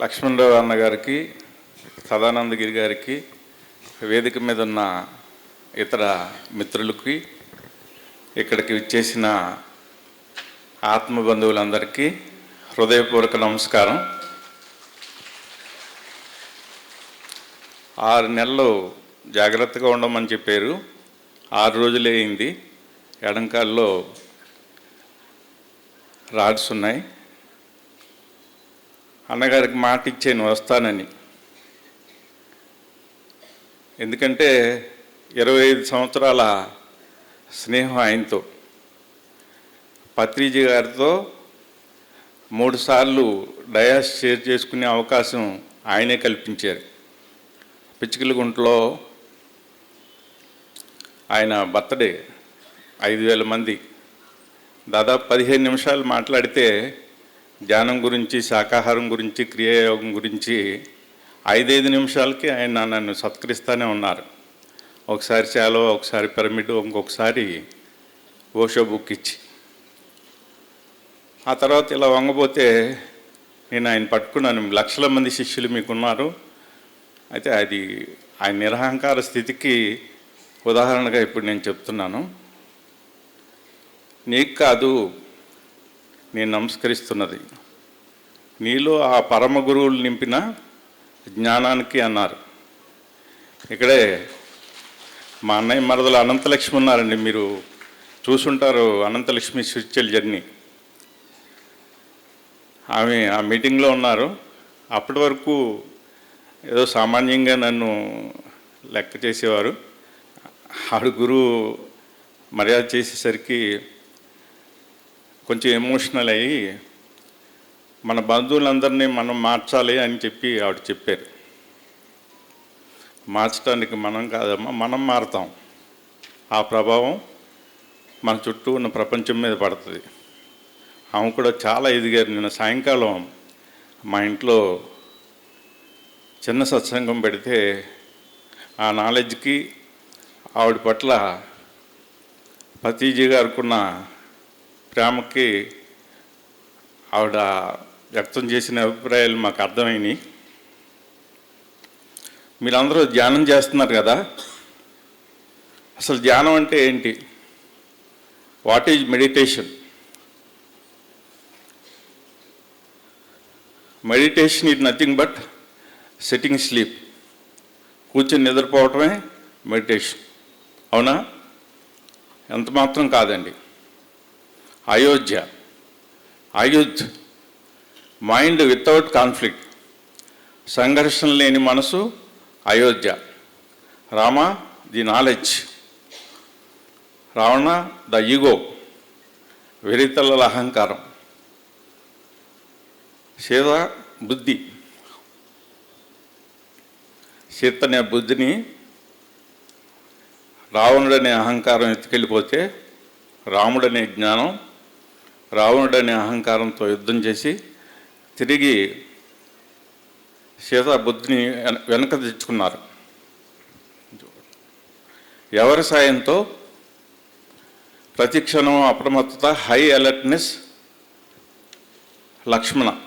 లక్ష్మణరావు అన్న గారికి సదానందగిరి గారికి వేదిక మీద ఉన్న ఇతర మిత్రులకి ఇక్కడికి ఇచ్చేసిన ఆత్మ బంధువులందరికీ హృదయపూర్వక నమస్కారం. ఆరు నెలలు జాగ్రత్తగా ఉండమని చెప్పారు. ఆరు రోజులే అయింది. ఎడంకాల్లో రాడ్స్ ఉన్నాయి. అన్నగారికి మాట ఇచ్చాను వస్తానని. ఎందుకంటే ఇరవై ఐదు సంవత్సరాల స్నేహం ఆయనతో. పత్రిజీ గారితో మూడుసార్లు డయాస్ షేర్ చేసుకునే అవకాశం ఆయనే కల్పించారు. పిచ్చికిలగుంటలో ఆయన బర్త్డే ఐదు వేల మంది. దాదాపు పదిహేను నిమిషాలు మాట్లాడితే ధ్యానం గురించి శాకాహారం గురించి క్రియాయోగం గురించి ఐదైదు నిమిషాలకి ఆయన నన్ను సత్కరిస్తూనే ఉన్నారు. ఒకసారి చాలో ఒకసారి పిరమిడ్ ఇంకొకసారి ఓషో బుక్ ఇచ్చి. ఆ తర్వాత ఇలా వంగపోతే నేను ఆయన పట్టుకున్నాను. లక్షల మంది శిష్యులు మీకున్నారు. అయితే అది ఆయన నిరహంకార స్థితికి ఉదాహరణగా ఇప్పుడు నేను చెప్తున్నాను. నీకు కాదు నేను నమస్కరిస్తున్నది. నీలో ఆ పరమ గురువులు నింపిన జ్ఞానానికి అన్నారు. ఇక్కడే మా అన్నయ్య మరదలు అనంతలక్ష్మి ఉన్నారండి. మీరు చూసుంటారు అనంతలక్ష్మి స్పిరిచువల్ జర్నీ. ఆమె ఆ మీటింగ్లో ఉన్నారు. అప్పటి వరకు ఏదో సామాన్యంగా నన్ను లెక్క చేసేవారు. ఆడు గురువు మర్యాద చేసేసరికి కొంచెం ఎమోషనల్ అయ్యి మన బంధువులందరినీ మనం మార్చాలి అని చెప్పి ఆవిడ చెప్పారు. మార్చడానికి మనం కాదమ్మా మనం మారుతాం. ఆ ప్రభావం మన చుట్టూ ఉన్న ప్రపంచం మీద పడుతుంది. ఆమె కూడా చాలా ఎదిగారు. నిన్న సాయంకాలం మా ఇంట్లో చిన్న సత్సంగం పెడితే ఆ నాలెడ్జ్కి ఆవిడ పట్ల పతీజీ గారుకున్న ప్రేమకి ఆవిడ వ్యక్తం చేసిన అభిప్రాయాలు మాకు అర్థమైనవి మీరందరూ ధ్యానం చేస్తున్నారు కదా? అసలు ధ్యానం అంటే ఏంటి? What is meditation? Meditation is nothing but sitting sleep. కూర్చొని నిద్రపోవటమే మెడిటేషన్. అవునా? ఎంత మాత్రం కాదండి. Ayodhya. Ayodhya mind without conflict. సంఘర్షణ లేని మనసు Ayodhya. Rama the knowledge. Ravana the ego. వెరితల అహంకారం. సీత బుద్ధి. సీత అనే బుద్ధిని రావణుడనే అహంకారం ఎత్తుకెళ్ళిపోతే రాముడనే జ్ఞానం రావణుడనే అహంకారంతో యుద్ధం చేసి తిరిగి సీతా బుద్ధిని వెన- వెనక తెచ్చుకున్నారు. ఎవరి సాయంతో? ప్రతి క్షణం అప్రమత్తత హై అలర్ట్నెస్ లక్ష్మణ.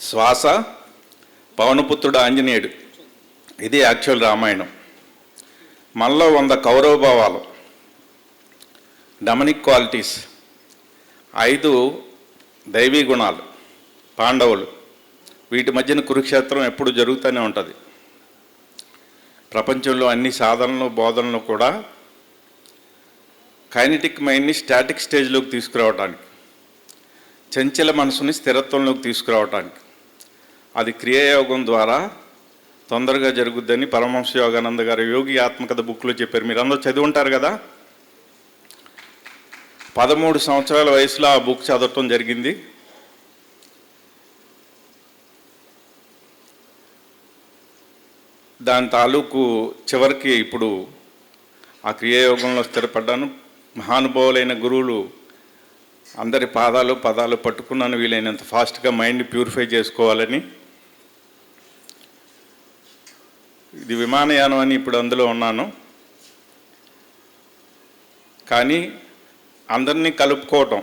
శ్వాస పవనపుత్రుడు ఆంజనేయుడు. ఇది యాక్చువల్ రామాయణం. మనలో వంద కౌరవ భావాలు. Demonic qualities. ఐదు దైవీ గుణాలు పాండవులు. వీటి మధ్యన కురుక్షేత్రం ఎప్పుడు జరుగుతూనే ఉంటుంది. ప్రపంచంలో అన్ని సాధనలు బోధనలు కూడా కైనటిక్ మైండ్ని స్టాటిక్ స్టేజ్లోకి తీసుకురావడానికి చంచల మనసుని స్థిరత్వంలోకి తీసుకురావడానికి అది క్రియాయోగం ద్వారా తొందరగా జరుగుద్దని పరమహంస యోగానంద గారు యోగి ఆత్మకథ బుక్లో చెప్పారు. మీరు అందరూ చదివి ఉంటారు కదా? పదమూడు సంవత్సరాల వయసులో ఆ బుక్ చదవటం జరిగింది. దాని తాలూకు చివరికి ఇప్పుడు ఆ క్రియాయోగంలో స్థిరపడ్డాను. మహానుభావులైన గురువులు అందరి పాదాలు పదాలు పట్టుకున్నాను. వీలైనంత ఫాస్ట్గా మైండ్ ప్యూరిఫై చేసుకోవాలని. ఇది విమానయానం అని ఇప్పుడు అందులో ఉన్నాను. కానీ అందరినీ కలుపుకోవటం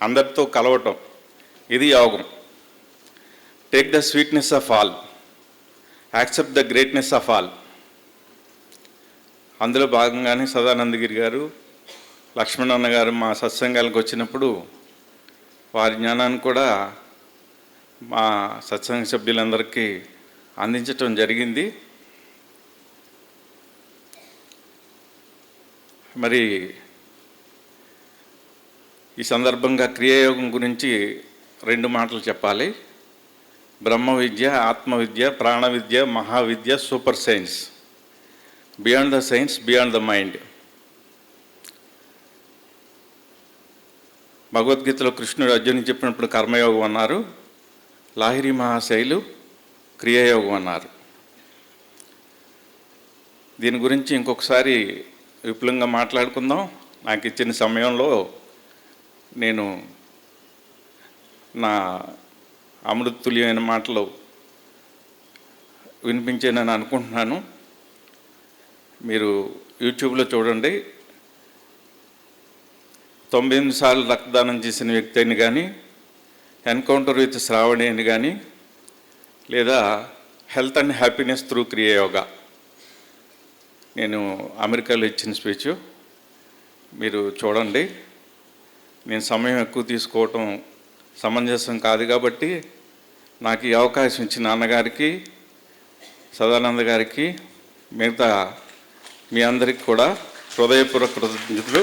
అందరితో కలవటం ఇది యోగం. Take the sweetness of all accept the greatness of all అందులో భాగంగానే సదానందగిరి గారు లక్ష్మణన్న గారు మా సత్సంగాలకు వచ్చినప్పుడు వారి జ్ఞానాన్ని కూడా మా సత్సంగ సభ్యులందరికీ అందించటం జరిగింది. మరి ఈ సందర్భంగా క్రియాయోగం గురించి రెండు మాటలు చెప్పాలి. బ్రహ్మ విద్య ఆత్మ విద్య ప్రాణ విద్య మహావిద్య super science. Beyond the science beyond the mind. భగవద్గీతలో కృష్ణుడు అర్జునుడు చెప్పినప్పుడు కర్మయోగం అన్నారు. లాహిరి మహాశైలు క్రియాయోగం అన్నారు. దీని గురించి ఇంకొకసారి విపులంగా మాట్లాడుకుందాం. నాకు ఇచ్చిన సమయంలో నేను నా అమృతుల్యమైన మాటలు వినిపించానని అనుకుంటున్నాను. మీరు యూట్యూబ్లో చూడండి. తొంభై ఎనిమిది సార్లు రక్తదానం చేసిన వ్యక్తి అని కానీ ఎన్కౌంటర్ విత్ శ్రావణి అని కానీ లేదా health and happiness through Kriya Yoga నేను అమెరికాలో ఇచ్చిన స్పీచ్. మీరు చూడండి. నేను సమయం ఎక్కువ తీసుకోవటం సమంజసం కాదు కాబట్టి నాకు ఈ అవకాశం ఇచ్చిన నాన్నగారికి సదానంద గారికి మిగతా మీ అందరికి కూడా హృదయపూర్వక కృతజ్ఞతలు.